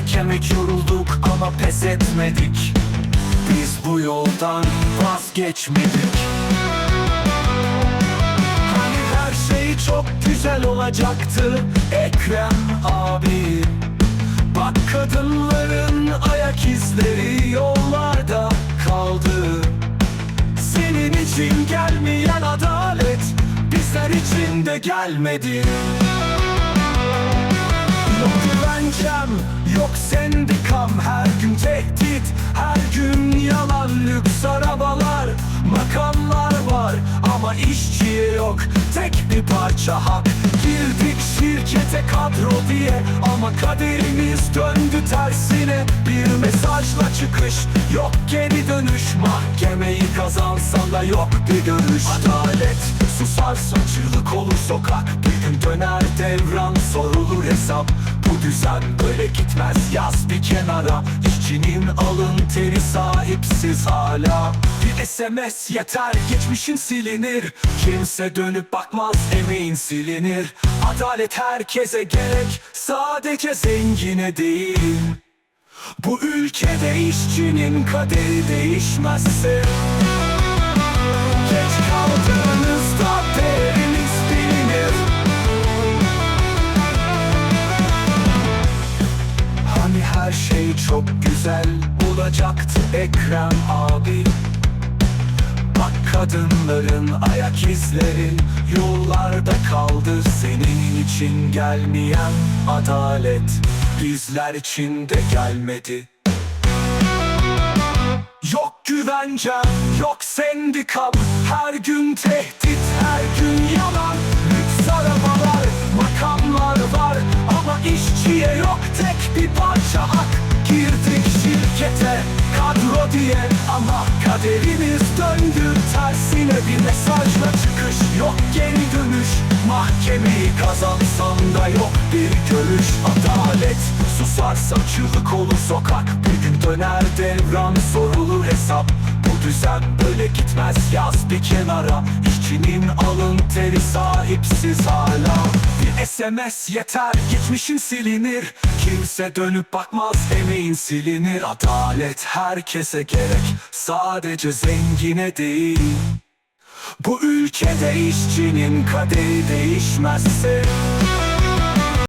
Emek yorulduk ama pes etmedik. Biz bu yoldan vazgeçmedik. Hani her şey çok güzel olacaktı Ekrem abi. Bak kadınların ayak izleri yollarda kaldı. Senin için gelmeyen adalet Bizler için de gelmedi. Yok güvencem, yok sendikam Her gün tehdit, her gün yalan. Lüks arabalar, makamlar var. Ama işçiye yok tek bir parça hak Girdik şirkete kadro diye Ama kaderimiz döndü tersine. Bir mesajla çıkış, yok geri dönüş. Mahkemeyi kazansan da yok bir görüş. Adalet susarsa çığlık olur sokak. Bir gün döner devran sorulur hesap. Bu düzen böyle gitmez yaz bir kenara. İşçinin alın teri sahipsiz hala SMS yeter geçmişin silinir. Kimse dönüp bakmaz emeğin silinir. Adalet herkese gerek sadece zengine değil. Bu ülkede işçinin kaderi değişmezse. Geç kaldığınızda değeriniz bilinir. Hani her şey çok güzel olacaktı Ekrem abi kadınların ayak izleri yollarda kaldı Senin için gelmeyen adalet. Bizler için de gelmedi. Yok güvencem, yok sendikam. Her gün tehdit, her gün yalan diye. Ama kaderimiz döndü tersine Bir mesajla çıkış, yok. Geri dönüş Mahkemeyi kazansan da yok. Bir görüş Adalet susarsa çığlık olur sokak. Bir gün döner devran sorulur hesap. Bu düzen böyle gitmez yaz bir kenara. İşçinin alın teri sahipsiz hala SMS yeter geçmişin silinir. Kimse dönüp bakmaz emeğin silinir. Adalet herkese gerek sadece zengine değil. Bu ülkede işçinin kaderi değişmezse